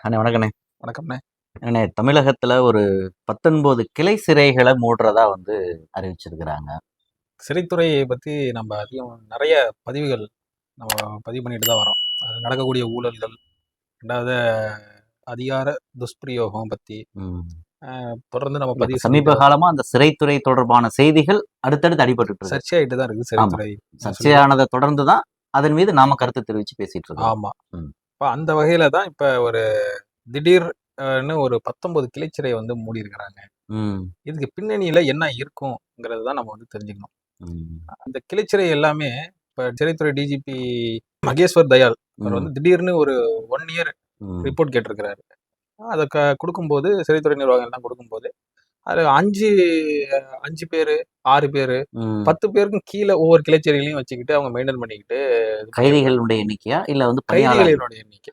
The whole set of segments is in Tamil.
அண்ணே வணக்கண்ணே. வணக்கம்ண்ணே. அண்ணே தமிழகத்துல ஒரு பத்தொன்பது கிளை சிறைகளை மூடுறதா வந்து அறிவிச்சிருக்கிறாங்க. சிறைத்துறையை பற்றி நம்ம அதிகம் நிறைய பதிவுகள் நம்ம பதிவு பண்ணிட்டு தான் வரோம். அது நடக்கக்கூடிய ஊழல்கள் ரெண்டாவது அதிகார துஷ்பிரயோகம் பற்றி. தொடர்ந்து நம்ம பதிவு சமீப செஞ்சுட்டு காலமா அந்த சிறைத்துறை தொடர்பான செய்திகள் அடுத்தடுத்து அடிபட்டு சர்ச்சையாயிட்டு தான் இருக்குது சிறைத்துறை. சர்ச்சையானதை தொடர்ந்து தான் அதன் மீது நாம கருத்து தெரிவிச்சு பேசிட்டு இருக்கோம். ஆமாம் ம். இப்போ அந்த வகையில் தான் இப்போ ஒரு திடீர்னு ஒரு பத்தொன்பது கிளைச்சிறை வந்து மூடி இருக்கிறாங்க இதுக்கு பின்னணியில் என்ன இருக்குங்கிறது தான் நம்ம வந்து தெரிஞ்சுக்கணும். அந்த கிளைச்சிறை எல்லாமே இப்போ சிறைத்துறை டிஜிபி மகேஸ்வர் தயாள் அவர் வந்து திடீர்னு ஒரு ஒன் இயர் ரிப்போர்ட் கேட்டிருக்கிறாரு. அதை க கொடுக்கும்போது சிறைத்துறை நிர்வாகம் எல்லாம் கொடுக்கும்போது அது அஞ்சு அஞ்சு பேர் ஆறு பேர். பத்து பேருக்கும் கீழே ஒவ்வொரு கிளைச்சேரிகளையும் வச்சுக்கிட்டு அவங்க மெயின்டைன் பண்ணிக்கிட்டு கைதிகளுடைய எண்ணிக்கையா? இல்ல வந்து கைதிகளினுடைய எண்ணிக்கை.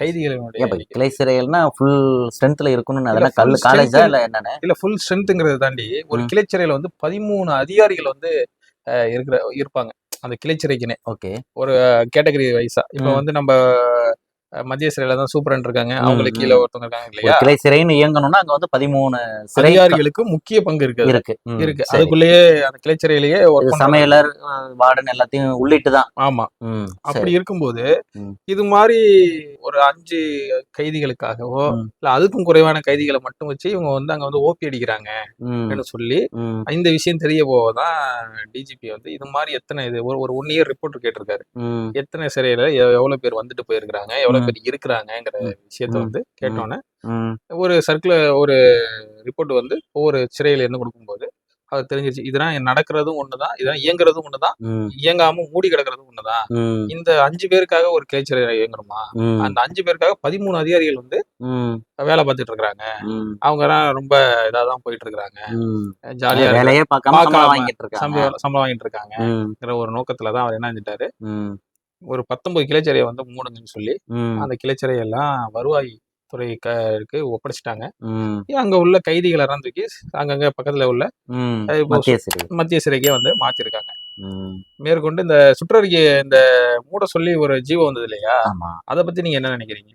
கைதிகளினுடைய கிளை சிறைகள்னா ஃபுல் ஸ்ட்ரென்த்ல இருக்கணும்னு அதெல்லாம் full காலேஜா இல்ல என்னன்னு? இல்ல ஃபுல் ஸ்ட்ரென்த்துங்கிறத தாண்டி ஒரு. கிளைச்சிறையில வந்து பதிமூணு அதிகாரிகள் வந்து இருக்கிற இருப்பாங்க. அந்த கிளைச்சிறைக்குனே ஓகே. கேட்டகரி வைஸா. இப்போ. வந்து நம்ம மத்திய சிறையில தான் சூப்பரண்ட் இருக்காங்க. அவங்களுக்கு. கீழே ஒருத்தவங்க இருக்காங்க இல்லையா? கிளை சிறைன்னு இயங்கணும்னா அங்க வந்து பதிமூணு சிறை அதிகாரிகளுக்கு முக்கிய பங்கு இருக்கு. இருக்கு. இருக்கு. அதுக்குள்ளேயே அந்த கிளைச்சிறையிலேயே இது ஒர்க் சமையலர் வார்டன் எல்லாத்தையும் உள்ளிட்டு தான். ஆமா. அப்படி. இருக்கும்போது. இது மாதிரி ஒரு அஞ்சு கைதிகளுக்காகவோ. இல்ல அதுக்கும் குறைவான கைதிகளை மட்டும் வச்சு இவங்க வந்து அங்க வந்து ஓபி அடிக்கிறாங்க சொல்லி இந்த விஷயம் தெரிய போவதான் டிஜிபி வந்து இது மாதிரி எத்தனை இது ஒரு ஒன் இயர் ரிப்போர்ட் கேட்டிருக்காரு. எத்தனை சிறையில எவ்வளவு பேர் வந்துட்டு போயிருக்கிறாங்க எவ்வளவு ம். பேர் இருக்கிறாங்கிற. விஷயத்த. வந்து கேட்டோன்னே ஒரு சர்க்குலர் ஒரு ரிப்போர்ட் வந்து ஒவ்வொரு சிறையில இருந்து கொடுக்கும்போது அது தெரிஞ்சிருச்சு. இதெல்லாம் நடக்கிறதும் ஒண்ணுதான் இதெல்லாம் இயங்குறதும் ஒண்ணுதான் இயங்காம மூடி கிடக்கிறதும் ஒண்ணுதான். இந்த அஞ்சு பேருக்காக ஒரு கிளைச்சிறை இயங்கணுமா ம், அந்த அஞ்சு பேருக்காக பதிமூணு அதிகாரிகள் வந்து வேலை பார்த்துட்டு இருக்காங்க ம், அவங்க எல்லாம் ரொம்ப இதாக தான் போயிட்டு இருக்காங்க ம். ஜாலியா வேலையே சம்பளம் வாங்கிட்டு இருக்காங்க. இருக்காங்கிற ஒரு நோக்கத்துல தான் அவர் என்ன செஞ்சிட்டாரு. ஒரு பத்தொன்பது கிளைச்சரையை வந்து மூடுங்கன்னு சொல்லி அந்த கிளைச்சரை எல்லாம் வருவாய் துறைக்கு ஒப்படைச்சிட்டாங்க. ம், அங்க உள்ள கைதிகளை தூக்கி அங்கங்க பக்கத்துல உள்ள மத்திய சிறை மத்திய சிறைக்கே வந்து மாத்திருக்காங்க. மேற்கொண்டு இந்த சுற்றறிக்கை இந்த மூட சொல்லி ஒரு ஜீவம் வந்தது இல்லையா? ஆமா. அதை பத்தி நீங்க என்ன நினைக்கிறீங்க?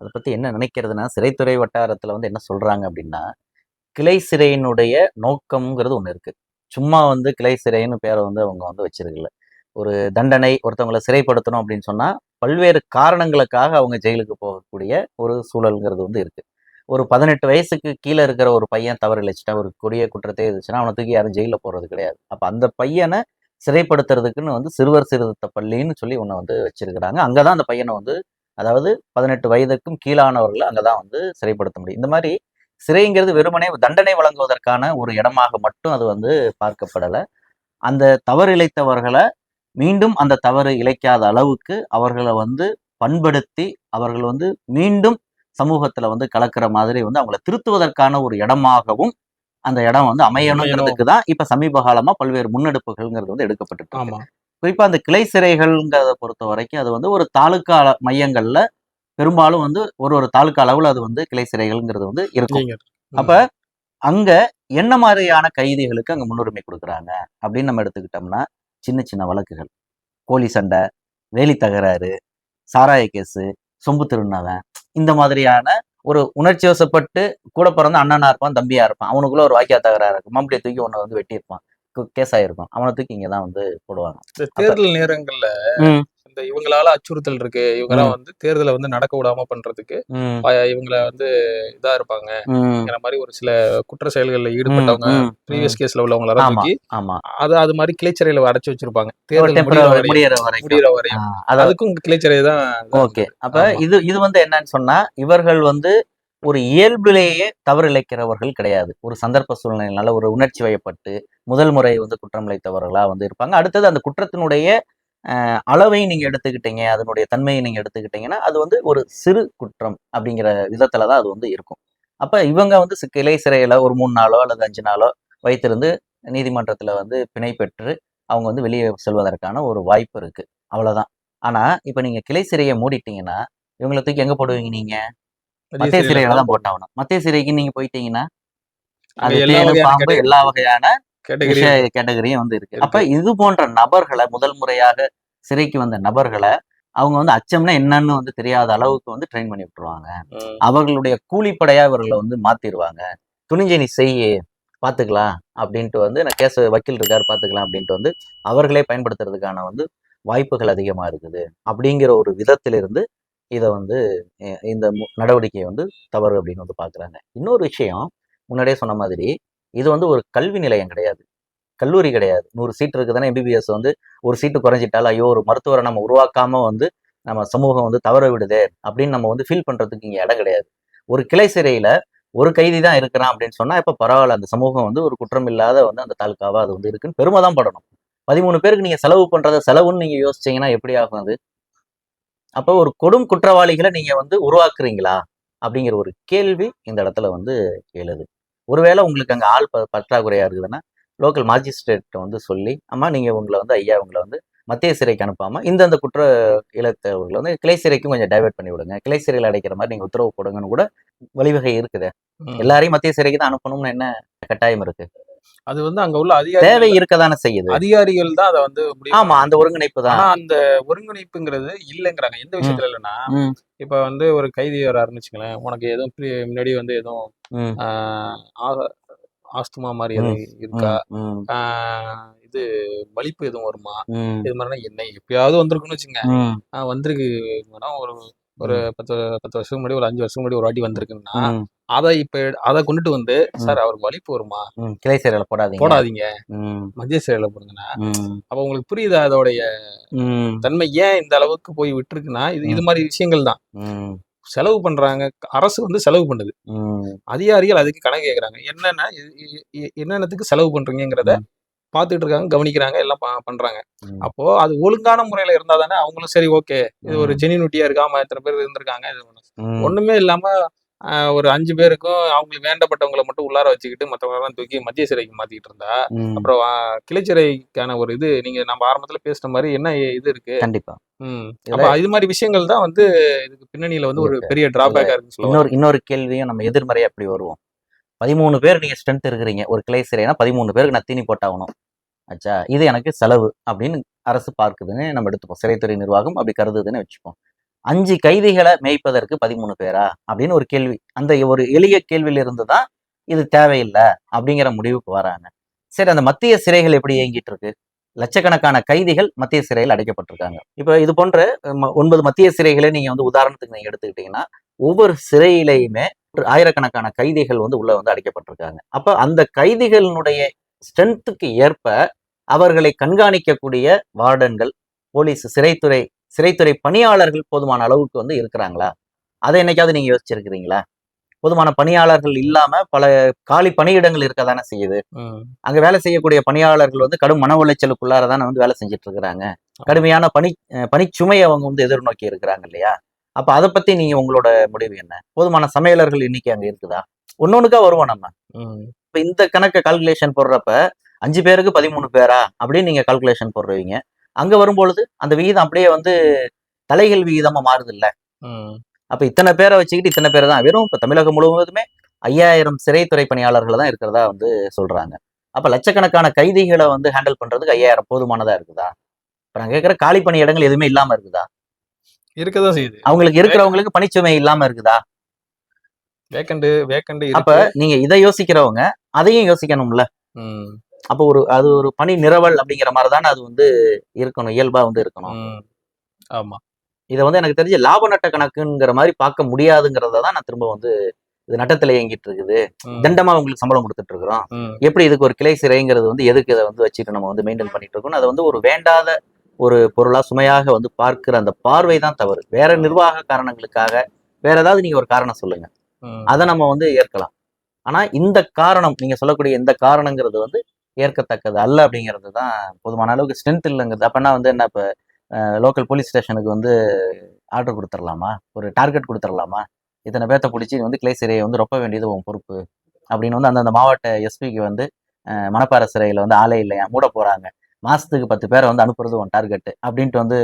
அதை பத்தி என்ன நினைக்கிறதுனா சிறைத்துறை வட்டாரத்துல வந்து என்ன சொல்றாங்க அப்படின்னா கிளை சிறையினுடைய நோக்கம்ங்கிறது ஒண்ணு இருக்கு. சும்மா வந்து கிளை சிறைன்னு பேரை வந்து அவங்க வந்து வச்சிருக்கல. ஒரு தண்டனை ஒருத்தவங்களை சிறைப்படுத்தணும் அப்படின்னு சொன்னால் பல்வேறு காரணங்களுக்காக அவங்க ஜெயிலுக்கு போகக்கூடிய ஒரு சூழல்ங்கிறது வந்து இருக்குது ஒரு பதினெட்டு வயசுக்கு கீழே இருக்கிற ஒரு பையன் தவறு இழைச்சிட்டா ஒரு கொடிய குற்றத்தை இருந்துச்சுன்னா அவனை தூக்கி யாரும் ஜெயிலில் போகிறது கிடையாது. அப்போ அந்த பையனை சிறைப்படுத்துறதுக்குன்னு வந்து சிறுவர் சீர்திருத்த பள்ளின்னு சொல்லி ஒன்று வந்து வச்சிருக்கிறாங்க. அங்கதான் அந்த பையனை வந்து அதாவது பதினெட்டு வயதுக்கும் கீழானவர்களை அங்கதான் வந்து சிறைப்படுத்த முடியும். இந்த மாதிரி சிறைங்கிறது வெறுமனே தண்டனை வழங்குவதற்கான ஒரு இடமாக மட்டும் அது வந்து பார்க்கப்படலை. அந்த தவறு இழைத்தவர்களை மீண்டும் அந்த தவறு இழைக்காத அளவுக்கு அவர்களை வந்து பண்படுத்தி அவர்கள் வந்து மீண்டும் சமூகத்துல வந்து கலக்கிற மாதிரி வந்து அவங்கள திருத்துவதற்கான ஒரு இடமாகவும் அந்த இடம் வந்து அமையணுங்கிறதுக்கு தான் இப்ப சமீப காலமா பல்வேறு முன்னெடுப்புகள்ங்கிறது வந்து எடுக்கப்பட்டு குறிப்பா அந்த கிளை சிறைகள்ங்கிறத பொறுத்த வரைக்கும் அது வந்து ஒரு தாலுக்கா மையங்கள்ல பெரும்பாலும் வந்து ஒரு ஒரு தாலுக்கா அளவுல அது வந்து கிளை சிறைகள்ங்கிறது வந்து இருக்கும். அப்ப அங்க என்ன மாதிரியான கைதிகளுக்கு அங்க முன்னுரிமை கொடுக்குறாங்க அப்படின்னு நம்ம எடுத்துக்கிட்டோம்னா சின்ன சின்ன வழக்குகள். கோழி சண்டை வேலி தகராறு சாராய கேஸு சொம்பு திருநவன் இந்த மாதிரியான ஒரு உணர்ச்சி வசப்பட்டு கூட பிறந்த அண்ணனா இருப்பான் தம்பியா இருப்பான். அவனுக்குள்ள ஒரு வாக்கியா தகராறு இருக்கும். மம்படியை தூக்கி ஒன்று வந்து வெட்டியிருப்பான். கேஸ் ஆயிருக்கும் அவனை தூக்கி இங்க தான் வந்து போடுவாங்க. தேர்தல் நேரங்கள்ல இந்த இவங்களால அச்சுறுத்தல் இருக்கு. இவங்கெல்லாம் வந்து தேர்தலை வந்து நடக்க விடாம பண்றதுக்கு இவங்கள வந்து இதா இருப்பாங்க. மாதிரி ஒரு சில குற்ற செயல்கள்ல ஈடுபட்டவங்க ப்ரீவியஸ் கேஸ்ல உள்ளவங்கள எல்லாம் ஆமா தூக்கி அது அது மாதிரி கிளைச்சிறையில அடைச்சு வச்சிருப்பாங்க. தேர்தல் temporary வரையும் அதுக்கும் கிளைச்சிறை தான் ஓகே. அப்ப. இது இது வந்து என்னன்னு சொன்னா இவர்கள் வந்து ஒரு இயல்பிலேயே தவறு இழைக்கிறவர்கள் கிடையாது. ஒரு சந்தர்ப்ப சூழ்நிலையினால ஒரு உணர்ச்சி வயப்பட்டு முதல் முறை வந்து குற்றம் இழைத்தவர்களா வந்து இருப்பாங்க. அடுத்தது அந்த குற்றத்தினுடைய அளவை நீங்க எடுத்துக்கிட்டீங்க அதனுடைய தன்மையை நீங்க எடுத்துக்கிட்டீங்கன்னா அது வந்து ஒரு சிறு குற்றம் அப்படிங்கிற விதத்துல தான் அது வந்து இருக்கும். அப்ப இவங்க வந்து கிளை சிறையில ஒரு மூணு நாளோ அல்லது அஞ்சு நாளோ வைத்திருந்து நீதிமன்றத்துல வந்து பிணை பெற்று அவங்க வந்து வெளியே செல்வதற்கான ஒரு வாய்ப்பு இருக்கு. அவ்வளவுதான். ஆனா இப்ப நீங்க கிளை சிறையை மூடிட்டீங்கன்னா இவங்களை தூக்கி எங்க போடுவீங்க நீங்க? மத்திய சிறையில தான் போட்டாகணும். மத்திய சிறைக்கு நீங்க போயிட்டீங்கன்னா அது தேனு பாம்பு எல்லா வகையான கேட்டகரியும் வந்து இருக்கு. அப்ப இது போன்ற நபர்களை முதல் முறையாக சிறைக்கு வந்த நபர்களை அவங்க வந்து அச்சம்னா என்னன்னு வந்து தெரியாத அளவுக்கு வந்து ட்ரெயின் பண்ணி விட்டுருவாங்க. அவர்களுடைய கூலிப்படையா இவர்களை வந்து மாத்திருவாங்க. துணிஞ்சை நீ செய்யு பாத்துக்கலாம் அப்படின்ட்டு வந்து நான் கேஸ் வக்கீல் இருக்காரு பாத்துக்கலாம் அப்படின்ட்டு வந்து அவர்களே பயன்படுத்துறதுக்கான வந்து வாய்ப்புகள் அதிகமா இருக்குது. அப்படிங்கிற ஒரு விதத்திலிருந்து இதை வந்து இந்த நடவடிக்கையை வந்து தவறு அப்படின்னு வந்து பாக்குறாங்க. இன்னொரு விஷயம் முன்னாடியே சொன்ன மாதிரி இது வந்து ஒரு கல்வி நிலையம் கிடையாது. கல்லூரி கிடையாது. நூறு சீட் இருக்குதுன்னா எம்பிபிஎஸ் வந்து ஒரு சீட்டு குறைஞ்சிட்டால் ஐயோ ஒரு மருத்துவரை நம்ம உருவாக்காம வந்து நம்ம சமூகம் வந்து தவற விடுதே அப்படின்னு நம்ம வந்து ஃபீல் பண்றதுக்கு இங்கே இடம் கிடையாது. ஒரு கிளை சிறையில ஒரு கைதி தான் இருக்கிறான் அப்படின்னு சொன்னா இப்ப பரவாயில்ல அந்த சமூகம் வந்து ஒரு குற்றம் இல்லாத வந்து அந்த தாலுக்காவா அது வந்து இருக்குன்னு பெருமை தான் படணும். பதிமூணு பேருக்கு நீங்க செலவு பண்றத செலவுன்னு நீங்க யோசிச்சீங்கன்னா எப்படி ஆகும் அது? அப்போ ஒரு கொடும் குற்றவாளிகளை நீங்க வந்து உருவாக்குறீங்களா? அப்படிங்கிற ஒரு கேள்வி இந்த இடத்துல வந்து எழுது. ஒருவேளை உங்களுக்கு அங்க ஆள் ப- பற்றாக்குறையா இருக்குதுன்னா லோக்கல் மாஜிஸ்ட்ரேட் வந்து சொல்லி அம்மா நீங்க உங்களை வந்து ஐயா உங்களை வந்து மத்திய சிறைக்கு அனுப்பாம இந்தந்த குற்ற இழத்தவர்களை வந்து கிளை சிறைக்கும் கொஞ்சம் டைவர்ட் பண்ணி விடுங்க. கிளை சிறையில் அடைக்கிற மாதிரி நீங்க உத்தரவு போடுங்கன்னு கூட வழிவகை இருக்குது. எல்லாரையும் மத்திய சிறைக்கு தான் அனுப்பணும்னு என்ன கட்டாயம் இருக்கு? அது வந்து அங்க உள்ள தேவை அதிகாரிகள் இருக்கதானே செய்யுது. அதிகாரிகள் தான் அதை வந்து ஆமா அந்த ஒருங்கிணைப்பு தான். அந்த ஒருங்கிணைப்புங்கிறது இல்லைங்கிறாங்க. எந்த விஷயத்துல இல்லைன்னா இப்ப வந்து ஒரு கைதி வராருன்னு வச்சுங்களேன் உனக்கு எதுவும் முன்னாடி வந்து எதுவும் ஆஸ்துமா மாதிரி எதுவும் இருக்கா? இது வலிப்பு எதுவும் வருமா? இது மாதிரினா என்ன? எப்பயாவது வந்திருக்குன்னு வச்சுங்க. வந்திருக்கு ஒரு ஒரு பத்து பத்து வருஷம் முன்னாடி ஒரு அஞ்சு வருஷம் முன்னாடி ஒரு வாட்டி வந்திருக்குன்னா அதை இப்ப அதை கொண்டுட்டு வந்து சார் அவருக்கு வலிப்பு வருமா. கிளை சிறையில் போடாதீங்க. போடாதீங்க. மத்திய சிறையில போடுங்கன்னா அப்ப உங்களுக்கு புரியுதா அதோடைய தன்மை? ஏன் இந்த அளவுக்கு போய் விட்டுருக்குன்னா இது இது மாதிரி விஷயங்கள் தான். செலவு பண்றாங்க. அரசு வந்து செலவு பண்ணுது. அதிகாரிகள் அதுக்கு கணக்கு கேக்குறாங்க. என்னென்ன என்னென்னத்துக்கு செலவு பண்றீங்கிறத பார்த்துட்டு இருக்காங்க கவனிக்கிறாங்க எல்லாம் பண்றாங்க. அப்போ அது ஒழுங்கான முறையில இருந்தா தானே அவங்களும் சரி ஓகே இது ஒரு. ஜெனினுட்டியா இருக்காம எத்தனை பேர் இருந்திருக்காங்க இது ஒண்ணுமே இல்லாம ஒரு அஞ்சு பேருக்கும் அவங்களுக்கு வேண்டப்பட்டவங்களை மட்டும் உள்ளார வச்சுக்கிட்டு மற்றவங்க எல்லாம் தூக்கி மத்திய சிறைக்கு மாத்திக்கிட்டு இருந்தா. அப்புறம் கிளைச்சிறைக்கான ஒரு இது நீங்க நம்ம ஆரம்பத்துல பேசின மாதிரி என்ன இது இருக்கு கண்டிப்பா. அப்ப இது மாதிரி விஷயங்கள் தான் வந்து இதுக்கு பின்னணியில வந்து ஒரு இருக்கு. பெரிய டிராபேக்கா சொல்லுவாங்க இன்னொரு இன்னொரு கேள்வியும் நம்ம எதிர்மறையா எப்படி வருவோம் பதிமூணு பேர் நீங்கள் ஸ்ட்ரென்த் இருக்கிறீங்க ஒரு கிளை சிறைனா பதிமூணு பேருக்கு நான் தீனி போட்டாகணும். ஆச்சா இது எனக்கு செலவு அப்படின்னு அரசு பார்க்குதுன்னு நம்ம எடுத்துப்போம். சிறைத்துறை நிர்வாகம் அப்படி கருதுதுன்னு வச்சுப்போம். அஞ்சு கைதிகளை மேய்ப்பதற்கு பதிமூணு பேரா? அப்படின்னு ஒரு கேள்வி. அந்த ஒரு எளிய கேள்வியிலிருந்து தான் இது தேவையில்லை அப்படிங்கிற முடிவுக்கு வராங்க. சரி அந்த மத்திய சிறைகள் எப்படி இயங்கிட்டு இருக்கு லட்சக்கணக்கான கைதிகள் மத்திய சிறையில் அடைக்கப்பட்டிருக்காங்க. இப்போ இது போன்ற ஒன்பது மத்திய சிறைகளை நீங்கள் வந்து உதாரணத்துக்கு நீங்கள் எடுத்துக்கிட்டீங்கன்னா ஒவ்வொரு சிறையிலையுமே ஆயிரக்கணக்கான கைதிகள் வந்து உள்ள வந்து அடைக்கப்பட்டிருக்காங்க. அப்ப அந்த கைதிகளினுடைய ஸ்ட்ரென்த்துக்கு ஏற்ப அவர்களை கண்காணிக்கக்கூடிய வார்டன்கள் போலீஸ் சிறைத்துறை சிறைத்துறை பணியாளர்கள் போதுமான அளவுக்கு வந்து இருக்கிறாங்களா? அதை என்னைக்காவது நீங்க யோசிச்சிருக்கிறீங்களா? போதுமான பணியாளர்கள் இல்லாம பல காலி பணியிடங்கள் இருக்க தானே செய்யுது. அங்க வேலை செய்யக்கூடிய பணியாளர்கள் வந்து கடும் மன உளைச்சலுக்குள்ளார தானே வந்து வேலை செஞ்சுட்டு இருக்கிறாங்க. கடுமையான பணி பணிச்சுமையை அவங்க வந்து எதிர்நோக்கி இருக்கிறாங்க இல்லையா? அப்ப அதை பத்தி நீங்க உங்களோட முடிவு என்ன? போதுமான சமையலர்கள் எண்ணிக்கை அங்க இருக்குதா? ஒன்னொன்னுக்கா வருவோம் நம்ம. இப்ப இந்த கணக்கை கால்குலேஷன் போடுறப்ப அஞ்சு பேருக்கு பதிமூணு பேரா? அப்படின்னு நீங்க கால்குலேஷன் போடுறீங்க. அங்க வரும்பொழுது அந்த விகிதம் அப்படியே வந்து தலைகள் விகிதமா மாறுது இல்ல. அப்ப இத்தனை பேரை வச்சுக்கிட்டு இத்தனை பேர் தான் வெறும் இப்ப தமிழகம் முழுவதுமே ஐயாயிரம் சிறைத்துறை பணியாளர்கள் தான் இருக்கிறதா வந்து சொல்றாங்க. அப்ப லட்சக்கணக்கான கைதிகளை வந்து ஹேண்டில் பண்றதுக்கு ஐயாயிரம் போதுமானதா இருக்குதா? இப்ப நான் கேட்கிற காலி பணி இடங்கள் எதுவுமே இல்லாம இருக்குதா? இருக்கதான் செய்யுது அவங்களுக்கு இருக்கிறவங்களுக்கு பணிச்சுமை இல்லாம இருக்குதா வேக்கண்ட் வேக்கண்ட் அப்ப நீங்க இதை யோசிக்கிறவங்க அதையும் யோசிக்கணும்ல. அப்ப ஒரு அது ஒரு பணி நிரவல் அப்படிங்கிற மாதிரி தானே அது வந்து இருக்கணும் இயல்பா வந்து இருக்கணும். ஆமா இதை வந்து எனக்கு தெரிஞ்சு லாப நட்ட கணக்குங்கிற மாதிரி பார்க்க முடியாதுங்கிறத தான் நான் திரும்ப வந்து இது நட்டத்துல இயங்கிட்டு இருக்குது. தண்டமா உங்களுக்கு சம்பளம் கொடுத்துட்டு இருக்கிறோம். எப்படி இதுக்கு ஒரு கிளை சிறைங்கிறது வந்து எதுக்கு இதை வந்து வச்சுட்டு நம்ம வந்து மெயின்டைன் பண்ணிட்டு இருக்கோம் அதை வந்து ஒரு வேண்டாத ஒரு பொருளா சுமையாக வந்து பார்க்கிற அந்த பார்வை தான் தவறு. வேற நிர்வாக காரணங்களுக்காக வேற ஏதாவது நீங்க ஒரு காரணம் சொல்லுங்க. அதை நம்ம வந்து ஏற்கலாம். ஆனா இந்த காரணம் நீங்க சொல்லக்கூடிய இந்த காரணங்கிறது வந்து ஏற்கத்தக்கது அல்ல அப்படிங்கிறது தான் போதுமான அளவுக்கு ஸ்ட்ரென்த் இல்லைங்கிறது. அப்பனா வந்து என்ன இப்போ லோக்கல் போலீஸ் ஸ்டேஷனுக்கு வந்து ஆர்டர் கொடுத்துடலாமா? ஒரு டார்கெட் கொடுத்துடலாமா? இத்தனை பேர்த்த பிடிச்சி வந்து கிளை சிறையை வந்து ரொப்ப வேண்டியது உன் பொறுப்பு அப்படின்னு வந்து அந்தந்த மாவட்ட எஸ்பிக்கு வந்து மணப்பாறை சிறையில் வந்து ஆளே இல்லையா? மூட போறாங்க. மாசத்துக்கு பத்து பேரை வந்து அனுப்புறது உன் டார்கெட் அப்படின்ட்டு வந்து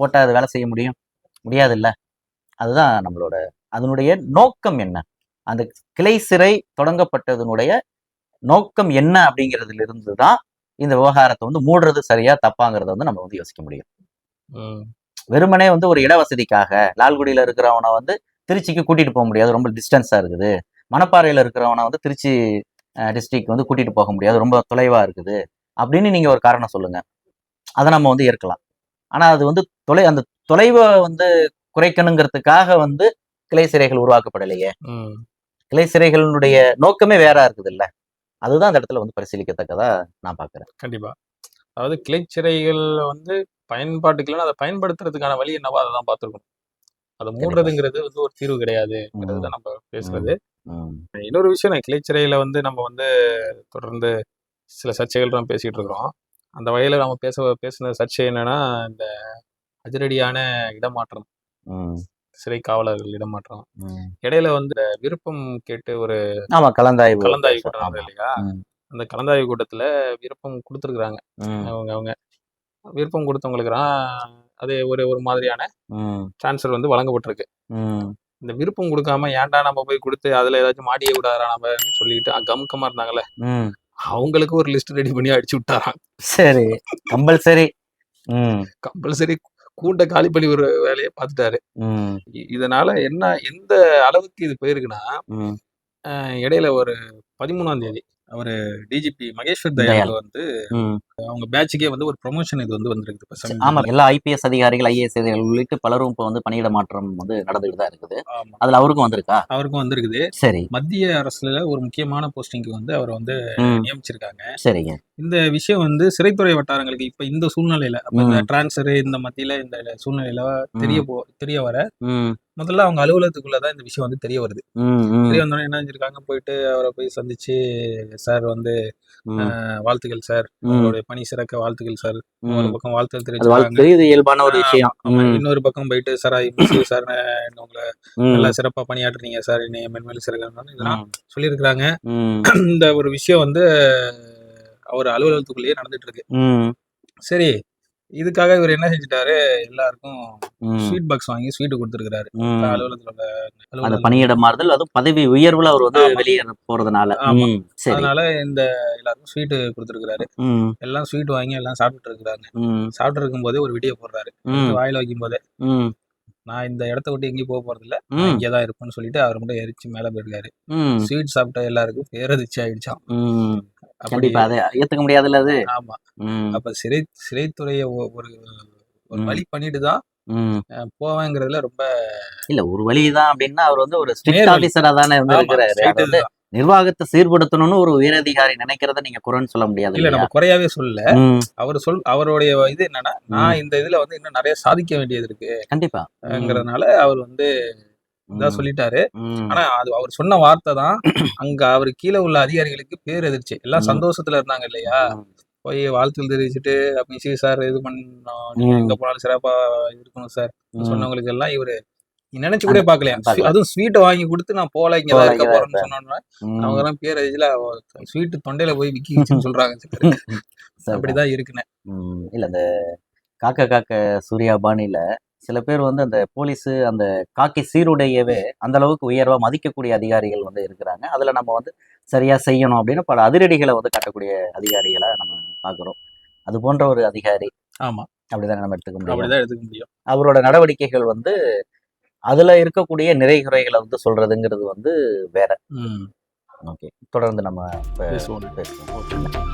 போட்டால் அது வேலை செய்ய முடியும்? முடியாது இல்ல அதுதான் நம்மளோட அதனுடைய நோக்கம் என்ன? அந்த கிளை சிறை தொடங்கப்பட்டதனுடைய நோக்கம் என்ன அப்படிங்கிறதுல இருந்து தான் இந்த விவகாரத்தை வந்து மூடுறது சரியா தப்பாங்கிறத வந்து நம்ம வந்து யோசிக்க முடியும். வெறுமனே வந்து ஒரு இடவசதிக்காக லால்குடியில இருக்கிறவனை வந்து திருச்சிக்கு கூட்டிட்டு போக முடியாது. ரொம்ப டிஸ்டன்ஸா இருக்குது. மணப்பாறையில இருக்கிறவனை வந்து திருச்சி டிஸ்ட்ரிக்ட் வந்து கூட்டிட்டு போக முடியாது. ரொம்ப தொலைவா இருக்குது. அப்படின்னு நீங்க ஒரு காரணம் சொல்லுங்க. அதை நம்ம வந்து ஏற்கலாம். ஆனா அது வந்து தொலை அந்த தொலைவை வந்து குறைக்கணுங்கிறதுக்காக வந்து கிளை சிறைகள் உருவாக்கப்படலையே. கிளை சிறைகளினுடைய நோக்கமே வேற இருக்குது இல்ல அதுதான் அந்த இடத்துல வந்து பரிசீலிக்கத்தக்கதா நான் பாக்குறேன். கண்டிப்பா. அதாவது கிளைச்சிறைகள் வந்து பயன்பாட்டுக்கு இல்லைன்னா அதை பயன்படுத்துறதுக்கான வழி என்னவோ அதை தான் பார்த்துருக்கணும். அதை மூடுறதுங்கிறது வந்து ஒரு தீர்வு கிடையாதுங்கிறது தான் நம்ம பேசுறது. இன்னொரு விஷயம் நான் கிளைச்சிறையில வந்து நம்ம வந்து தொடர்ந்து சில சர்ச்சைகள் நம்ம பேசிட்டு இருக்கிறோம் அந்த வகையில நம்ம பேச பேசின சர்ச்சை என்னன்னா இந்த அதிரடியான இடமாற்றம். சிறை காவலர்கள் இடமாற்றம். இடையில வந்து விருப்பம் கேட்டு ஒரு ஆமா கலந்தாய்வு கலந்தாய்வு கூட்டம் இல்லையா? அந்த கலந்தாய்வு கூட்டத்துல விருப்பம் கொடுத்துருக்குறாங்க. அவங்க அவங்க. விருப்பம் கொடுத்தவங்களுக்குறான் அது ஒரு ஒரு மாதிரியான ட்ரான்ஸ்ஃபர் வந்து வழங்கப்பட்டிருக்கு. இந்த விருப்பம் கொடுக்காம ஏன்டா நம்ம போய் கொடுத்து அதுல ஏதாச்சும் மாட்டியே விடாதா நம்ம சொல்லிட்டு கமுக்கமா இருந்தாங்கல்ல? ம். அவங்களுக்கு ஒரு லிஸ்ட் ரெடி பண்ணி அடிச்சு விட்டாராம். சரி கம்பல்சரி. கம்பல்சரி கூட்ட காலி பண்ணி ஒரு வேலையை பார்த்துட்டாரு. இதனால என்ன எந்த அளவுக்கு இது போயிருக்குன்னா இடையில ஒரு பதிமூணாம் தேதி அவரு டிஜிபி மகேஸ்வர். தயாள் வந்து அவங்க பேட்சுக்கே வந்து ஒரு ப்ரொமோஷன் இது வந்து வந்திருக்கு ஆமா. எல்லா ஐபிஎஸ் அதிகாரிகள் ஐஏஎஸ் அதிகாரிகள் உள்ளிட்டு பலரும் இப்போ வந்து பணியிட மாற்றம் வந்து நடந்துகிட்டு தான் இருக்குது. அதுல அவருக்கும் வந்திருக்கா? அவருக்கும் வந்திருக்குது. சரி. மத்திய அரசுல ஒரு முக்கியமான போஸ்டிங்க்கு வந்து அவரை வந்து நியமிச்சிருக்காங்க. சரிங்க. இந்த விஷயம் வந்து சிறைத்துறை வட்டாரங்களுக்கு இப்ப இந்த சூழ்நிலையில இந்த. டிரான்ஸ்ஃபர் இந்த மத்தியில இந்த சூழ்நிலையில தெரிய போ தெரிய வர முதல்ல அவங்க அலுவலகத்துக்குள்ளதான் இந்த விஷயம் வந்து தெரிய வருது. தெரிய வந்தோடனே என்ன செஞ்சிருக்காங்க? போயிட்டு அவரை போய் சந்திச்சு சார் வந்து வாழ்த்துக்கள் சார். உங்களுடைய பணி சிறக்க வாழ்த்துக்கள் சார். ஒரு பக்கம் வாழ்த்துக்கள் இது இயல்பான ஒரு விஷயம். இன்னொரு பக்கம் போயிட்டு சார் சார் உங்களை நல்லா சிறப்பா பணியாற்றுனீங்க சார். என்னை மென்மேலும் சிறக்கணும் இதெல்லாம் சொல்லியிருக்கிறாங்க. இந்த ஒரு விஷயம் வந்து அவர் அலுவலகத்துக்குள்ளேயே நடந்துட்டு இருக்கு. சரி இதுக்காக இவர் என்ன செஞ்சுட்டாரு? எல்லாருக்கும் ஸ்வீட் பாக்ஸ் வாங்கி ஸ்வீட் கொடுத்துருக்காரு அலுவலகத்துல அந்த பணியிட மாறுதல் அதுவும் பதவி உயர்வுல அவர் வந்து. வெளியே போறதுனால. அதனால இந்த எல்லாருக்கும் ஸ்வீட் கொடுத்துருக்காரு எல்லாம் ஸ்வீட் வாங்கி எல்லாம் சாப்பிட்டுட்டு இருக்கிறாங்க. சாப்பிட்டு இருக்கும் போதே ஒரு வீடியோ போடுறாரு. வாயில வைக்கும் போதே நான் இந்த இடத்த விட்டு எங்கேயும் போக போறது இல்ல இங்கே தான் இருப்பேன்னு சொல்லிட்டு அவர் மட்டும் எரிச்சு மேல போயிருக்காரு. ஸ்வீட் சாப்பிட்ட எல்லாருக்கும் பேரதிர்ச்சி ஆயிடுச்சான் கண்டிப்பா. அதை ஏத்துக்க முடியாதுல்ல அது? ஆமா. அப்ப சிறை சிறைத்துறைய ஒரு ஒரு. வழி பண்ணிட்டு தான் போவேங்கிறதுல ரொம்ப இல்ல ஒரு வழிதான் அப்படின்னா அவர் வந்து ஒரு ஸ்ட்ரிக்ட். ஆபீசரா தானே இதுதான். நிர்வாகத்தை சீர்படுத்தணும்னு ஒரு உயரதிகாரி நினைக்கிறத நீங்க குறைன்னு சொல்ல முடியாது இல்ல நம்ம? குறையாவே சொல்லல. அவர் சொல் அவருடைய இது என்னன்னா நான் இந்த இதுல வந்து இன்னும் நிறைய சாதிக்க வேண்டியது கண்டிப்பா. ம், இருக்குங்கிறதுனால அவர் வந்து இதான் ம், சொல்லிட்டாரு. ஆனா அது அவர் சொன்ன வார்த்தை தான் அங்க அவர் கீழே உள்ள அதிகாரிகளுக்கு பேரெதிர்ச்சி. எல்லாம். சந்தோஷத்துல இருந்தாங்க இல்லையா? போய் வாழ்த்துக்கள் தெரிவிச்சுட்டு அப்ப சார் இது பண்ணோம் நீங்க. எங்க போனாலும் சிறப்பா இருக்கணும் சார். சொன்னவங்களுக்கு எல்லாம் இவரு நினைச்சு கூட பாக்கலையா. அதுவும் ஸ்வீட்டை வாங்கி கொடுத்து நான் போல இங்க இருக்க போறேன்னு சொன்னோன்னா. அவங்க எல்லாம் பேரதில ஸ்வீட் தொண்டையில போய் விக்கிச்சுன்னு சொல்றாங்க. பேர். அப்படிதான் இருக்குன்னு. இல்ல அந்த காக்க காக்க சூர்யா பாணியில சில பேர் வந்து அந்த போலீஸ் அந்த காக்கி சீருடையவே அந்த அளவுக்கு உயர்வா மதிக்கக்கூடிய அதிகாரிகள் வந்து இருக்கிறாங்க. அதுல நம்ம வந்து சரியா செய்யணும் அப்படின்னு பல அதிரடிகளை வந்து காட்டக்கூடிய அதிகாரிகளை நம்ம பார்க்கிறோம். அது போன்ற ஒரு அதிகாரி ஆமா. அப்படிதானே நம்ம எடுத்துக்க முடியும்? அப்படிதான் எடுத்துக்க முடியும். அவரோட நடவடிக்கைகள் வந்து அதுல இருக்கக்கூடிய நிறைகுறைகளை வந்து சொல்றதுங்கிறது வந்து வேற. ஓகே. தொடர்ந்து நம்ம பேசுவோம். பேசுவோம்.